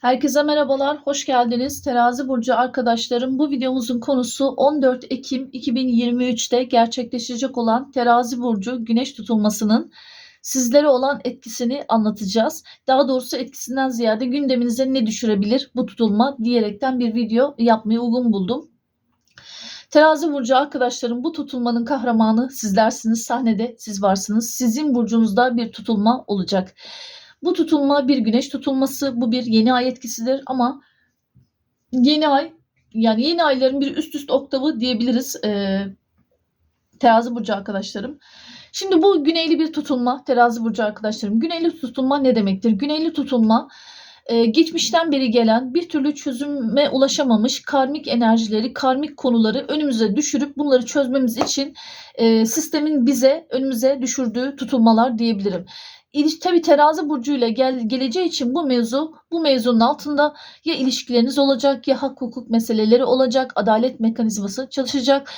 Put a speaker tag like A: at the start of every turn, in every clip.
A: Herkese merhabalar, hoş geldiniz. Terazi Burcu arkadaşlarım, bu videomuzun konusu 14 Ekim 2023'te gerçekleşecek olan Terazi Burcu güneş tutulmasının sizlere olan etkisini anlatacağız. Daha doğrusu etkisinden ziyade gündeminize ne düşürebilir bu tutulma diyerekten bir video yapmayı uygun buldum. Terazi burcu arkadaşlarım bu tutulmanın kahramanı sizlersiniz. Sahnede siz varsınız. Sizin burcunuzda bir tutulma olacak. Bu tutulma bir güneş tutulması. Bu bir yeni ay etkisidir ama yeni ay yani yeni ayların bir üst üste oktavı diyebiliriz. Ee, terazi burcu arkadaşlarım. Şimdi bu güneyli bir tutulma terazi burcu arkadaşlarım. Güneyli tutulma ne demektir? Güneyli tutulma e, geçmişten beri gelen bir türlü çözüme ulaşamamış karmik enerjileri, karmik konuları önümüze düşürüp bunları çözmemiz için e, sistemin bize önümüze düşürdüğü tutulmalar diyebilirim. İliş, tabii terazi burcuyla gel, geleceği için bu mevzu bu mevzunun altında ya ilişkileriniz olacak ya hak hukuk meseleleri olacak, adalet mekanizması çalışacak.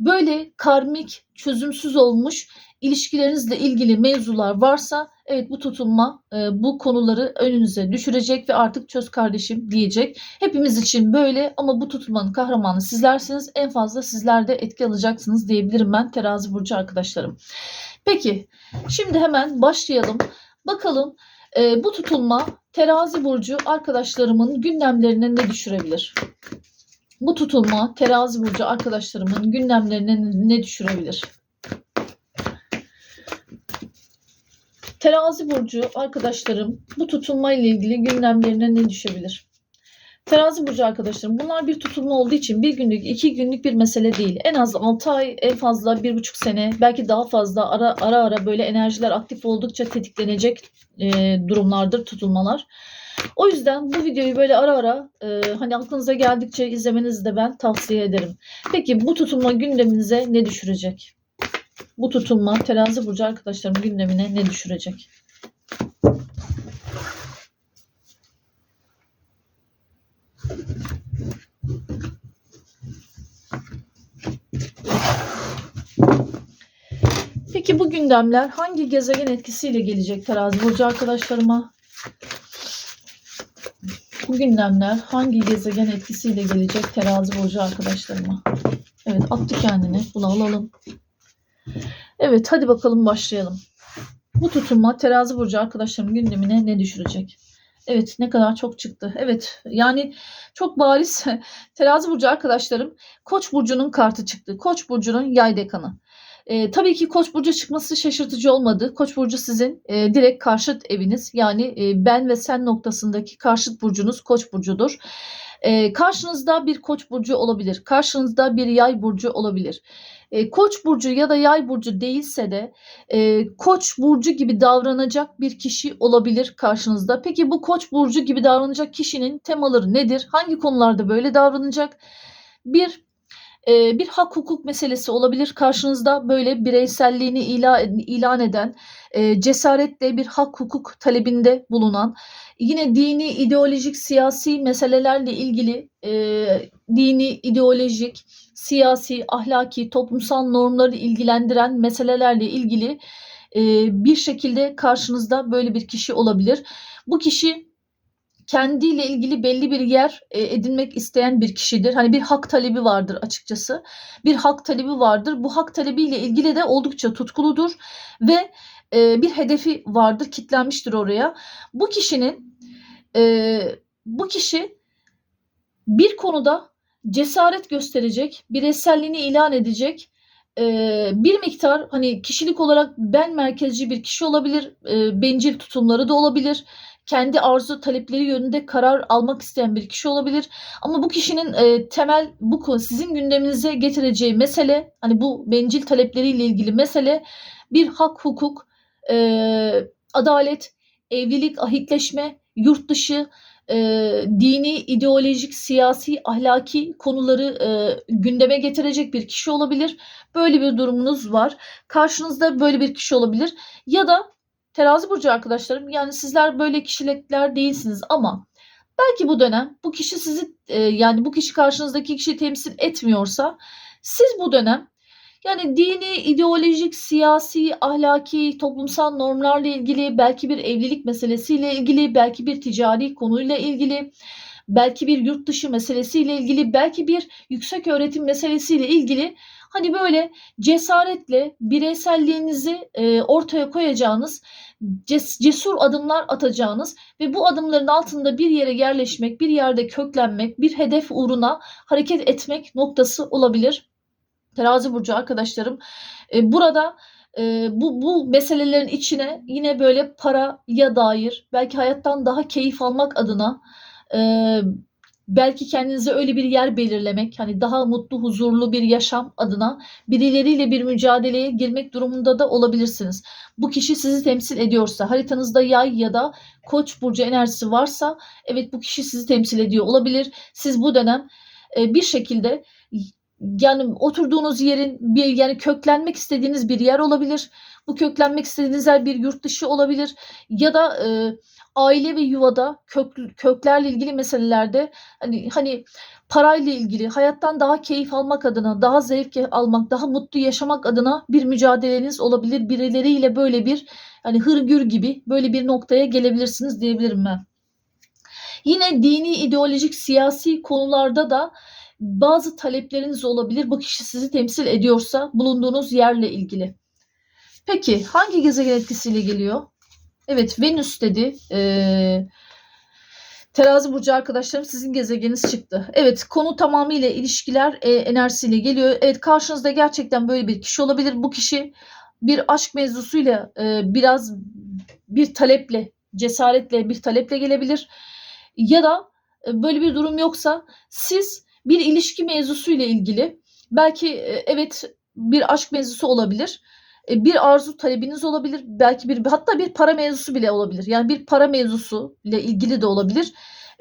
A: Böyle karmik, çözümsüz olmuş ilişkilerinizle ilgili mevzular varsa evet bu tutulma e, bu konuları önünüze düşürecek ve artık çöz kardeşim diyecek. Hepimiz için böyle ama bu tutulmanın kahramanı sizlersiniz. En fazla sizler de etki alacaksınız diyebilirim ben terazi burcu arkadaşlarım. Peki şimdi hemen başlayalım. Bakalım e, bu tutulma terazi burcu arkadaşlarımın gündemlerine ne düşürebilir? Bu tutulma terazi burcu arkadaşlarımın gündemlerine ne düşürebilir? Terazi burcu arkadaşlarım bu tutulma ile ilgili gündemlerine ne düşebilir? Terazi burcu arkadaşlarım bunlar bir tutulma olduğu için bir günlük iki günlük bir mesele değil. En az 6 ay en fazla 1,5 sene belki daha fazla ara ara ara böyle enerjiler aktif oldukça tetiklenecek e, durumlardır tutulmalar. O yüzden bu videoyu böyle ara ara e, hani aklınıza geldikçe izlemenizi de ben tavsiye ederim. Peki bu tutulma gündeminize ne düşürecek? Bu tutulma terazi burcu arkadaşlarım gündemine ne düşürecek? Peki bu gündemler hangi gezegen etkisiyle gelecek terazi burcu arkadaşlarıma? Bu gündemler hangi gezegen etkisiyle gelecek terazi burcu arkadaşlarıma? Evet attı kendini. Bunu alalım. Evet hadi bakalım başlayalım. Bu tutulma terazi burcu arkadaşlarım gündemine ne düşürecek? Evet ne kadar çok çıktı. Evet yani çok bariz terazi burcu arkadaşlarım koç burcunun kartı çıktı. Koç burcunun yay dekanı. E, tabii ki Koç burcu çıkması şaşırtıcı olmadı. Koç burcu sizin e, direkt karşıt eviniz. Yani e, ben ve sen noktasındaki karşıt burcunuz Koç burcudur. E, karşınızda bir Koç burcu olabilir. Karşınızda bir Yay burcu olabilir. E, Koç burcu ya da Yay burcu değilse de e, Koç burcu gibi davranacak bir kişi olabilir karşınızda. Peki bu Koç burcu gibi davranacak kişinin temaları nedir? Hangi konularda böyle davranacak? Bir e, bir hak hukuk meselesi olabilir. Karşınızda böyle bireyselliğini ilan, ilan eden, e, cesaretle bir hak hukuk talebinde bulunan, yine dini, ideolojik, siyasi meselelerle ilgili e, dini, ideolojik, siyasi, ahlaki, toplumsal normları ilgilendiren meselelerle ilgili e, bir şekilde karşınızda böyle bir kişi olabilir. Bu kişi kendiyle ilgili belli bir yer e, edinmek isteyen bir kişidir. Hani bir hak talebi vardır açıkçası. Bir hak talebi vardır. Bu hak talebiyle ilgili de oldukça tutkuludur ve e, bir hedefi vardır, kitlenmiştir oraya. Bu kişinin e, bu kişi bir konuda cesaret gösterecek, bireyselliğini ilan edecek, bir miktar hani kişilik olarak ben merkezci bir kişi olabilir, bencil tutumları da olabilir kendi arzu talepleri yönünde karar almak isteyen bir kişi olabilir. Ama bu kişinin e, temel bu konu sizin gündeminize getireceği mesele hani bu bencil talepleriyle ilgili mesele bir hak hukuk, e, adalet, evlilik, ahitleşme, yurt dışı, e, dini, ideolojik, siyasi, ahlaki konuları e, gündeme getirecek bir kişi olabilir. Böyle bir durumunuz var. Karşınızda böyle bir kişi olabilir. Ya da Terazi burcu arkadaşlarım yani sizler böyle kişilikler değilsiniz ama belki bu dönem bu kişi sizi e, yani bu kişi karşınızdaki kişiyi temsil etmiyorsa siz bu dönem Yani dini, ideolojik, siyasi, ahlaki, toplumsal normlarla ilgili, belki bir evlilik meselesiyle ilgili, belki bir ticari konuyla ilgili, belki bir yurt dışı meselesiyle ilgili, belki bir yüksek öğretim meselesiyle ilgili hani böyle cesaretle bireyselliğinizi e, ortaya koyacağınız, ces- cesur adımlar atacağınız ve bu adımların altında bir yere yerleşmek, bir yerde köklenmek, bir hedef uğruna hareket etmek noktası olabilir. Terazi burcu arkadaşlarım. E, burada e, bu bu meselelerin içine yine böyle paraya dair, belki hayattan daha keyif almak adına e, belki kendinize öyle bir yer belirlemek, hani daha mutlu, huzurlu bir yaşam adına birileriyle bir mücadeleye girmek durumunda da olabilirsiniz. Bu kişi sizi temsil ediyorsa, haritanızda yay ya da koç burcu enerjisi varsa evet bu kişi sizi temsil ediyor olabilir. Siz bu dönem e, bir şekilde yani oturduğunuz yerin bir yani köklenmek istediğiniz bir yer olabilir. Bu köklenmek istediğiniz yer bir yurt dışı olabilir ya da e, aile ve yuvada kök, köklerle ilgili meselelerde hani hani parayla ilgili hayattan daha keyif almak adına, daha zevk almak, daha mutlu yaşamak adına bir mücadeleniz olabilir. Birileriyle böyle bir hani hırgür gibi böyle bir noktaya gelebilirsiniz diyebilirim ben. Yine dini, ideolojik, siyasi konularda da bazı talepleriniz olabilir. Bu kişi sizi temsil ediyorsa bulunduğunuz yerle ilgili. Peki hangi gezegen etkisiyle geliyor? Evet Venüs dedi. Ee, terazi burcu arkadaşlarım sizin gezegeniniz çıktı. Evet konu tamamıyla ilişkiler e, enerjisiyle geliyor. Evet karşınızda gerçekten böyle bir kişi olabilir. Bu kişi bir aşk mevzusuyla e, biraz bir taleple, cesaretle bir taleple gelebilir. Ya da e, böyle bir durum yoksa siz bir ilişki mevzusuyla ilgili belki e, evet bir aşk mevzusu olabilir bir arzu talebiniz olabilir. Belki bir hatta bir para mevzusu bile olabilir. Yani bir para mevzusu ile ilgili de olabilir.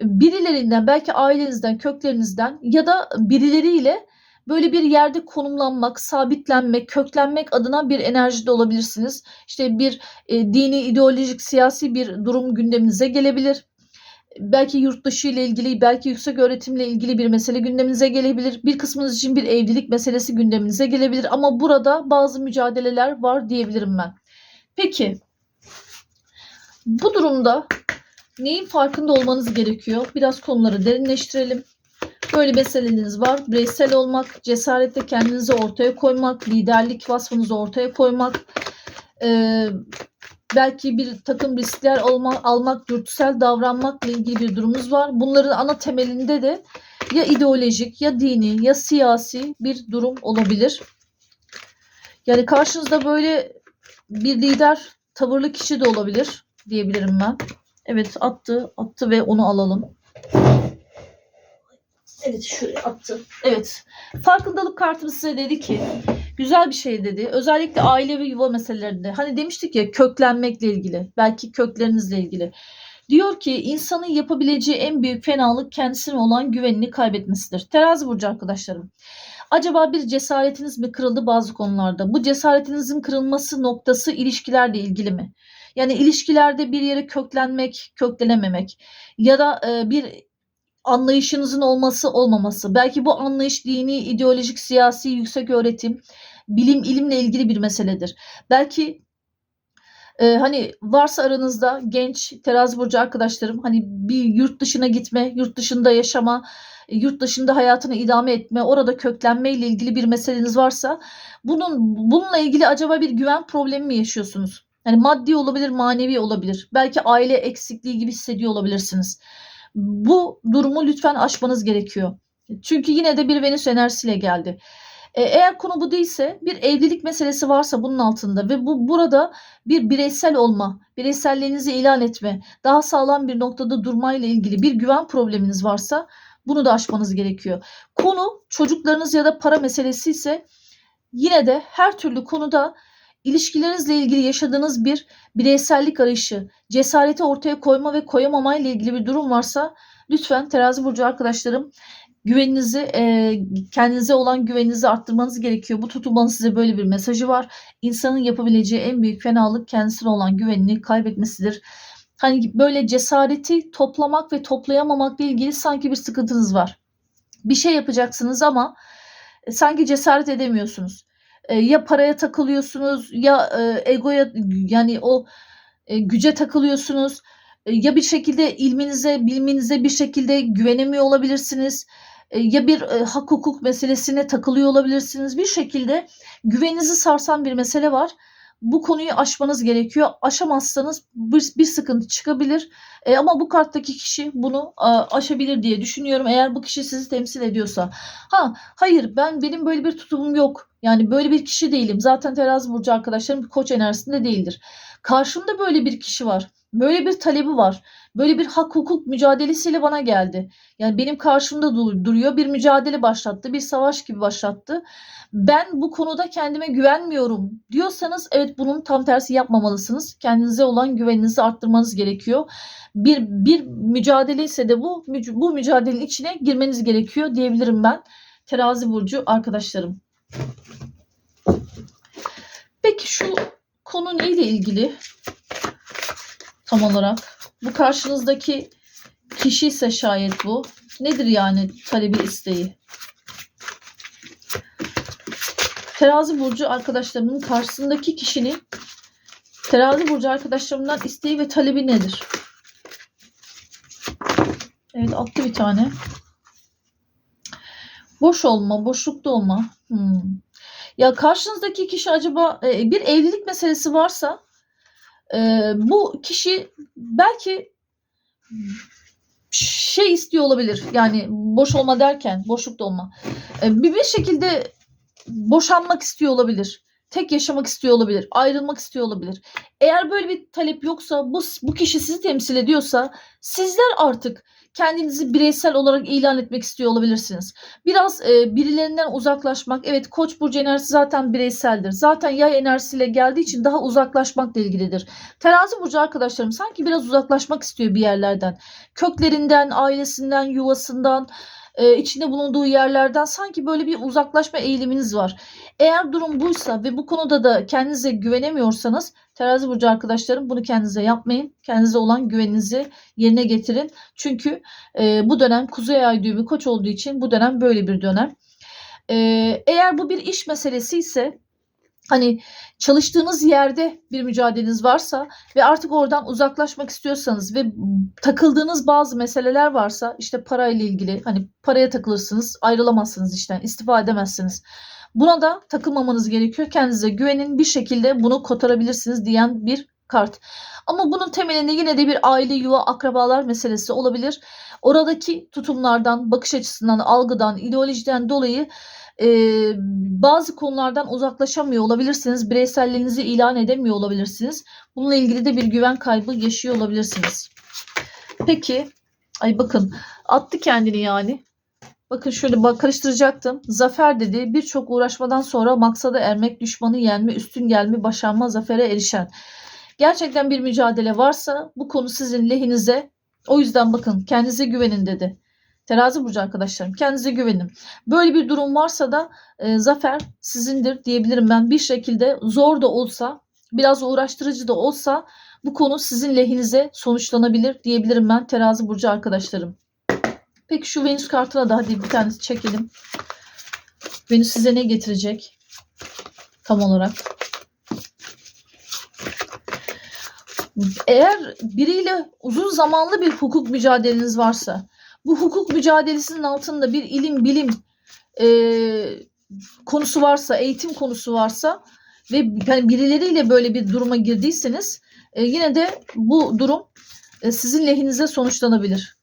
A: Birilerinden belki ailenizden, köklerinizden ya da birileriyle böyle bir yerde konumlanmak, sabitlenmek, köklenmek adına bir enerjide olabilirsiniz. İşte bir e, dini, ideolojik, siyasi bir durum gündeminize gelebilir belki yurt dışı ile ilgili, belki yüksek öğretimle ilgili bir mesele gündeminize gelebilir. Bir kısmınız için bir evlilik meselesi gündeminize gelebilir ama burada bazı mücadeleler var diyebilirim ben. Peki bu durumda neyin farkında olmanız gerekiyor? Biraz konuları derinleştirelim. Böyle meseleleriniz var. Bireysel olmak, cesaretle kendinizi ortaya koymak, liderlik vasfınızı ortaya koymak, ee, belki bir takım riskler alma, almak, dürtüsel davranmakla ilgili bir durumumuz var. Bunların ana temelinde de ya ideolojik ya dini ya siyasi bir durum olabilir. Yani karşınızda böyle bir lider tavırlı kişi de olabilir diyebilirim ben. Evet attı, attı ve onu alalım. Evet şuraya attı. Evet. Farkındalık kartımız size dedi ki güzel bir şey dedi. Özellikle aile ve yuva meselelerinde. Hani demiştik ya köklenmekle ilgili. Belki köklerinizle ilgili. Diyor ki insanın yapabileceği en büyük fenalık kendisine olan güvenini kaybetmesidir. Terazi burcu arkadaşlarım. Acaba bir cesaretiniz mi kırıldı bazı konularda? Bu cesaretinizin kırılması noktası ilişkilerle ilgili mi? Yani ilişkilerde bir yere köklenmek, köklenememek ya da e, bir anlayışınızın olması olmaması. Belki bu anlayış dini, ideolojik, siyasi, yüksek öğretim, bilim, ilimle ilgili bir meseledir. Belki e, hani varsa aranızda genç terazi burcu arkadaşlarım hani bir yurt dışına gitme, yurt dışında yaşama, yurt dışında hayatını idame etme, orada köklenme ile ilgili bir meseleniz varsa bunun bununla ilgili acaba bir güven problemi mi yaşıyorsunuz? Yani maddi olabilir, manevi olabilir. Belki aile eksikliği gibi hissediyor olabilirsiniz. Bu durumu lütfen aşmanız gerekiyor. Çünkü yine de bir Venüs enerjisiyle geldi. E, eğer konu bu değilse bir evlilik meselesi varsa bunun altında ve bu burada bir bireysel olma, bireyselliğinizi ilan etme, daha sağlam bir noktada durmayla ilgili bir güven probleminiz varsa bunu da aşmanız gerekiyor. Konu çocuklarınız ya da para meselesi ise yine de her türlü konuda ilişkilerinizle ilgili yaşadığınız bir bireysellik arayışı, cesareti ortaya koyma ve koyamama ile ilgili bir durum varsa lütfen terazi burcu arkadaşlarım güveninizi e, kendinize olan güveninizi arttırmanız gerekiyor. Bu tutulmanın size böyle bir mesajı var. İnsanın yapabileceği en büyük fenalık kendisine olan güvenini kaybetmesidir. Hani böyle cesareti toplamak ve toplayamamakla ilgili sanki bir sıkıntınız var. Bir şey yapacaksınız ama sanki cesaret edemiyorsunuz e, ya paraya takılıyorsunuz ya e, egoya yani o e, güce takılıyorsunuz. E, ya bir şekilde ilminize, bilminize bir şekilde güvenemiyor olabilirsiniz. E, ya bir e, hak hukuk meselesine takılıyor olabilirsiniz. Bir şekilde güveninizi sarsan bir mesele var. Bu konuyu aşmanız gerekiyor. Aşamazsanız bir, bir sıkıntı çıkabilir. E, ama bu karttaki kişi bunu a, aşabilir diye düşünüyorum. Eğer bu kişi sizi temsil ediyorsa. Ha, hayır ben benim böyle bir tutumum yok. Yani böyle bir kişi değilim. Zaten terazi burcu arkadaşlarım bir koç enerjisinde değildir. Karşımda böyle bir kişi var. Böyle bir talebi var. Böyle bir hak hukuk mücadelesiyle bana geldi. Yani benim karşımda dur- duruyor. Bir mücadele başlattı. Bir savaş gibi başlattı. Ben bu konuda kendime güvenmiyorum diyorsanız evet bunun tam tersi yapmamalısınız. Kendinize olan güveninizi arttırmanız gerekiyor. Bir bir mücadele ise de bu bu mücadelenin içine girmeniz gerekiyor diyebilirim ben. Terazi burcu arkadaşlarım. Peki şu konu neyle ilgili? Tam olarak. Bu karşınızdaki kişi ise şayet bu. Nedir yani talebi isteği? Terazi burcu arkadaşlarımın karşısındaki kişinin terazi burcu arkadaşlarımdan isteği ve talebi nedir? Evet attı bir tane. Boş olma, boşlukta olma. Hmm. Ya karşınızdaki kişi acaba e, bir evlilik meselesi varsa e, bu kişi belki şey istiyor olabilir. Yani boş olma derken boşlukta olma. E, bir bir şekilde boşanmak istiyor olabilir. Tek yaşamak istiyor olabilir. Ayrılmak istiyor olabilir. Eğer böyle bir talep yoksa bu bu kişi sizi temsil ediyorsa sizler artık kendinizi bireysel olarak ilan etmek istiyor olabilirsiniz. Biraz e, birilerinden uzaklaşmak. Evet Koç burcu enerjisi zaten bireyseldir. Zaten yay enerjisiyle geldiği için daha uzaklaşmakla ilgilidir. Terazi burcu arkadaşlarım sanki biraz uzaklaşmak istiyor bir yerlerden. Köklerinden, ailesinden, yuvasından, e, içinde bulunduğu yerlerden sanki böyle bir uzaklaşma eğiliminiz var. Eğer durum buysa ve bu konuda da kendinize güvenemiyorsanız terazi burcu arkadaşlarım bunu kendinize yapmayın. Kendinize olan güveninizi yerine getirin. Çünkü e, bu dönem kuzey ay düğümü koç olduğu için bu dönem böyle bir dönem. E, eğer bu bir iş meselesi ise hani çalıştığınız yerde bir mücadeleniz varsa ve artık oradan uzaklaşmak istiyorsanız ve takıldığınız bazı meseleler varsa işte parayla ilgili hani paraya takılırsınız ayrılamazsınız işten istifa edemezsiniz. Buna da takılmamanız gerekiyor. Kendinize güvenin bir şekilde bunu kotarabilirsiniz diyen bir kart. Ama bunun temelinde yine de bir aile, yuva, akrabalar meselesi olabilir. Oradaki tutumlardan, bakış açısından, algıdan, ideolojiden dolayı e, bazı konulardan uzaklaşamıyor olabilirsiniz. Bireyselliğinizi ilan edemiyor olabilirsiniz. Bununla ilgili de bir güven kaybı yaşıyor olabilirsiniz. Peki, ay bakın attı kendini yani. Bakın şöyle bak karıştıracaktım. Zafer dedi birçok uğraşmadan sonra maksada ermek, düşmanı yenme, üstün gelme, başarma, zafere erişen. Gerçekten bir mücadele varsa bu konu sizin lehinize. O yüzden bakın kendinize güvenin dedi. Terazi burcu arkadaşlarım kendinize güvenin. Böyle bir durum varsa da e, zafer sizindir diyebilirim ben. Bir şekilde zor da olsa biraz uğraştırıcı da olsa bu konu sizin lehinize sonuçlanabilir diyebilirim ben terazi burcu arkadaşlarım. Peki şu Venüs kartına da hadi bir tanesi çekelim. Venüs size ne getirecek? Tam olarak. Eğer biriyle uzun zamanlı bir hukuk mücadeleniz varsa, bu hukuk mücadelesinin altında bir ilim, bilim e, konusu varsa, eğitim konusu varsa ve yani birileriyle böyle bir duruma girdiyseniz e, yine de bu durum e, sizin lehinize sonuçlanabilir.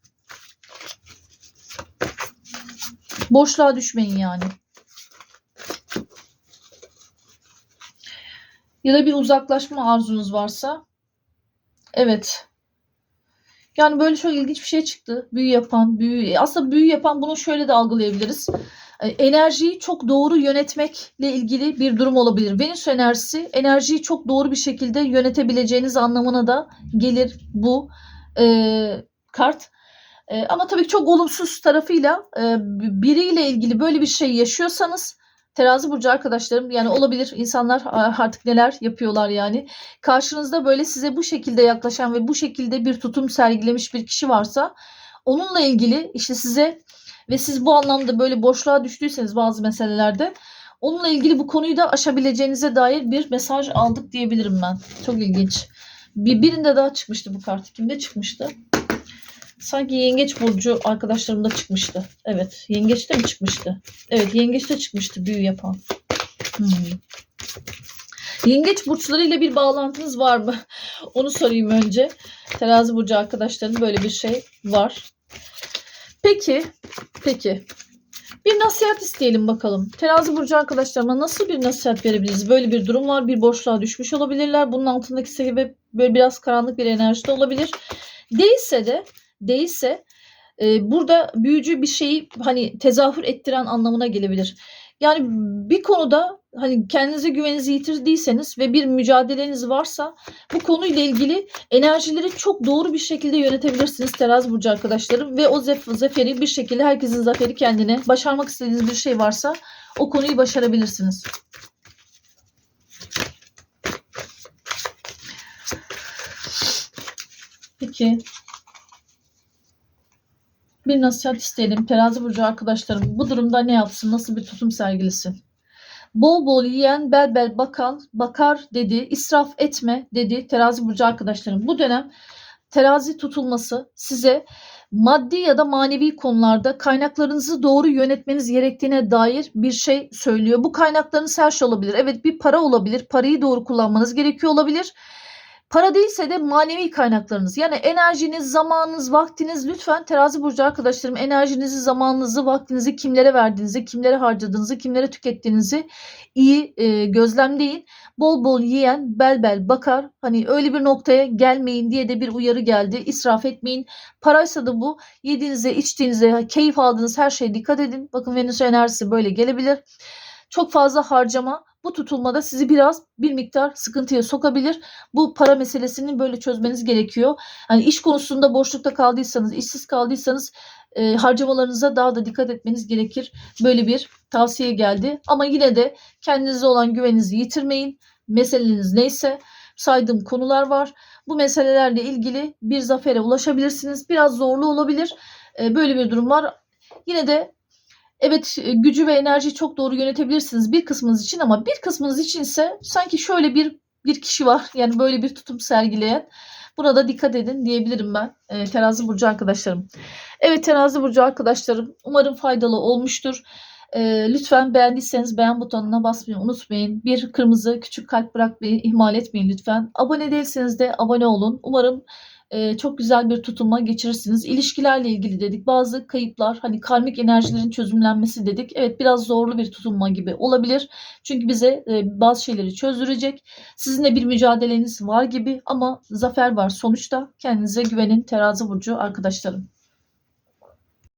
A: Boşluğa düşmeyin yani. Ya da bir uzaklaşma arzunuz varsa. Evet. Yani böyle çok ilginç bir şey çıktı. Büyü yapan, büyü. Aslında büyü yapan bunu şöyle de algılayabiliriz. E, Enerjiyi çok doğru yönetmekle ilgili bir durum olabilir. Venüs enerjisi enerjiyi çok doğru bir şekilde yönetebileceğiniz anlamına da gelir bu e, kart. E, ama tabii çok olumsuz tarafıyla e, biriyle ilgili böyle bir şey yaşıyorsanız terazi burcu arkadaşlarım yani olabilir insanlar artık neler yapıyorlar yani. Karşınızda böyle size bu şekilde yaklaşan ve bu şekilde bir tutum sergilemiş bir kişi varsa onunla ilgili işte size ve siz bu anlamda böyle boşluğa düştüyseniz bazı meselelerde Onunla ilgili bu konuyu da aşabileceğinize dair bir mesaj aldık diyebilirim ben. Çok ilginç. Bir, birinde daha çıkmıştı bu kart. Kimde çıkmıştı? Sanki yengeç burcu arkadaşlarımda çıkmıştı. Evet. Yengeçte mi çıkmıştı? Evet. Yengeçte çıkmıştı büyü yapan. Hmm. Yengeç burçlarıyla bir bağlantınız var mı? Onu sorayım önce. Terazi burcu arkadaşların böyle bir şey var. Peki. Peki. Bir nasihat isteyelim bakalım. Terazi burcu arkadaşlarıma nasıl bir nasihat verebiliriz? Böyle bir durum var. Bir boşluğa düşmüş olabilirler. Bunun altındaki sebep böyle biraz karanlık bir enerji de olabilir. Değilse de değilse e, burada büyücü bir şeyi hani tezahür ettiren anlamına gelebilir. Yani bir konuda hani kendinize güveninizi yitirdiyseniz ve bir mücadeleniz varsa bu konuyla ilgili enerjileri çok doğru bir şekilde yönetebilirsiniz terazi burcu arkadaşlarım ve o zef- zaferi bir şekilde herkesin zaferi kendine başarmak istediğiniz bir şey varsa o konuyu başarabilirsiniz. Peki bir nasihat isteyelim terazi burcu arkadaşlarım bu durumda ne yapsın nasıl bir tutum sergilesin? Bol bol yiyen bel bel bakan bakar dedi. İsraf etme dedi terazi burcu arkadaşlarım. Bu dönem terazi tutulması size maddi ya da manevi konularda kaynaklarınızı doğru yönetmeniz gerektiğine dair bir şey söylüyor. Bu kaynaklarınız her şey olabilir. Evet bir para olabilir. Parayı doğru kullanmanız gerekiyor olabilir. Para değilse de manevi kaynaklarınız yani enerjiniz, zamanınız, vaktiniz lütfen terazi burcu arkadaşlarım enerjinizi, zamanınızı, vaktinizi kimlere verdiğinizi, kimlere harcadığınızı, kimlere tükettiğinizi iyi e, gözlemleyin. Bol bol yiyen bel bel bakar. Hani öyle bir noktaya gelmeyin diye de bir uyarı geldi. İsraf etmeyin. Paraysa da bu yediğinize, içtiğinize, keyif aldığınız her şeye dikkat edin. Bakın Venüs enerjisi böyle gelebilir. Çok fazla harcama bu tutulmada sizi biraz bir miktar sıkıntıya sokabilir. Bu para meselesini böyle çözmeniz gerekiyor. Hani iş konusunda boşlukta kaldıysanız, işsiz kaldıysanız e, harcamalarınıza daha da dikkat etmeniz gerekir. Böyle bir tavsiye geldi. Ama yine de kendinize olan güveninizi yitirmeyin. Meseleniz neyse saydığım konular var. Bu meselelerle ilgili bir zafere ulaşabilirsiniz. Biraz zorlu olabilir. E, böyle bir durum var. Yine de Evet e, gücü ve enerjiyi çok doğru yönetebilirsiniz bir kısmınız için ama bir kısmınız için ise sanki şöyle bir bir kişi var yani böyle bir tutum sergileyen. Buna da dikkat edin diyebilirim ben e, terazi burcu arkadaşlarım. Evet terazi burcu arkadaşlarım umarım faydalı olmuştur. E, lütfen beğendiyseniz beğen butonuna basmayı unutmayın. Bir kırmızı küçük kalp bırakmayı ihmal etmeyin lütfen. Abone değilseniz de abone olun. Umarım e, çok güzel bir tutumla geçirirsiniz. İlişkilerle ilgili dedik. Bazı kayıplar hani karmik enerjilerin çözümlenmesi dedik. Evet biraz zorlu bir tutunma gibi olabilir. Çünkü bize e, bazı şeyleri çözdürecek. Sizinle bir mücadeleniz var gibi ama zafer var sonuçta. Kendinize güvenin terazi burcu arkadaşlarım.